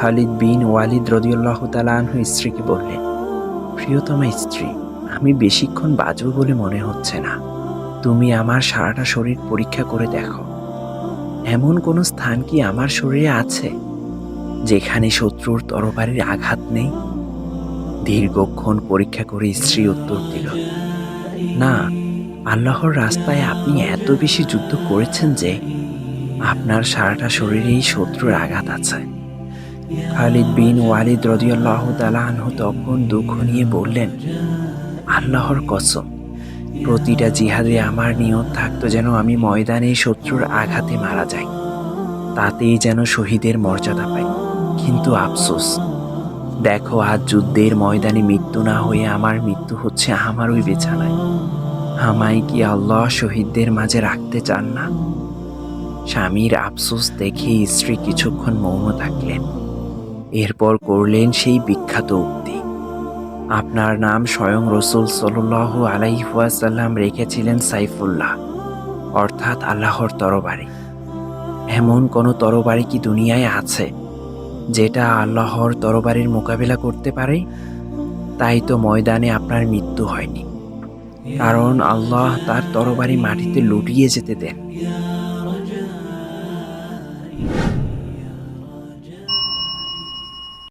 খালিদ বিন ওয়ালিদ রদিউল্লাহ তালাহ স্ত্রীকে বললেন, প্রিয়তমা স্ত্রী, আমি বেশিক্ষণ বাজব বলে মনে হচ্ছে না। তুমি আমার সারাটা শরীর পরীক্ষা করে দেখো। এমন কোনো স্থান কি আমার শরীরে আছে, যেখানে শত্রুর তরবারির আঘাত নেই? দীর্ঘক্ষণ পরীক্ষা করে স্ত্রী উত্তর দিল, না, আল্লাহর রাস্তায় আপনি এত বেশি যুদ্ধ করেছেন যে আপনার সারাটা শরীরেই শত্রুর আঘাত আছে। খালিদ বিন ওয়ালিদ রদিয়াল্লাহ তালাহ তখন দুঃখ নিয়ে বললেন, আল্লাহর কসম, প্রতিটা জিহাদে আমার নিয়ত থাকতো যেন আমি ময়দানে শত্রুর আঘাতে মারা যাই, তাতেই যেন শহীদের মর্যাদা পাই। কিন্তু আফসোস, দেখো আজ যুদ্ধের ময়দানে মৃত্যু না হয়ে আমার মৃত্যু হচ্ছে আমার ওই বিছানায়। আমায় কি আল্লাহ শহীদদের মাঝে রাখতে চান না? স্বামীর আফসোস দেখে স্ত্রী কিছুক্ষণ মৌন থাকলেন। এরপর করলেন সেই বিখ্যাত উক্তি। আপনার নাম স্বয়ং রসুল সাল্লাহ আলাইহাসাল্লাম রেখেছিলেন সাইফুল্লাহ, অর্থাৎ আল্লাহর তরবারি। এমন কোনো তরবারি কি দুনিয়ায় আছে, যেটা আল্লাহর তরবারির মোকাবিলা করতে পারে? তাই তো ময়দানে আপনার মৃত্যু হয়নি। কারণ আল্লাহ তার তরবারি মাটিতে লুটিয়ে যেতে দেন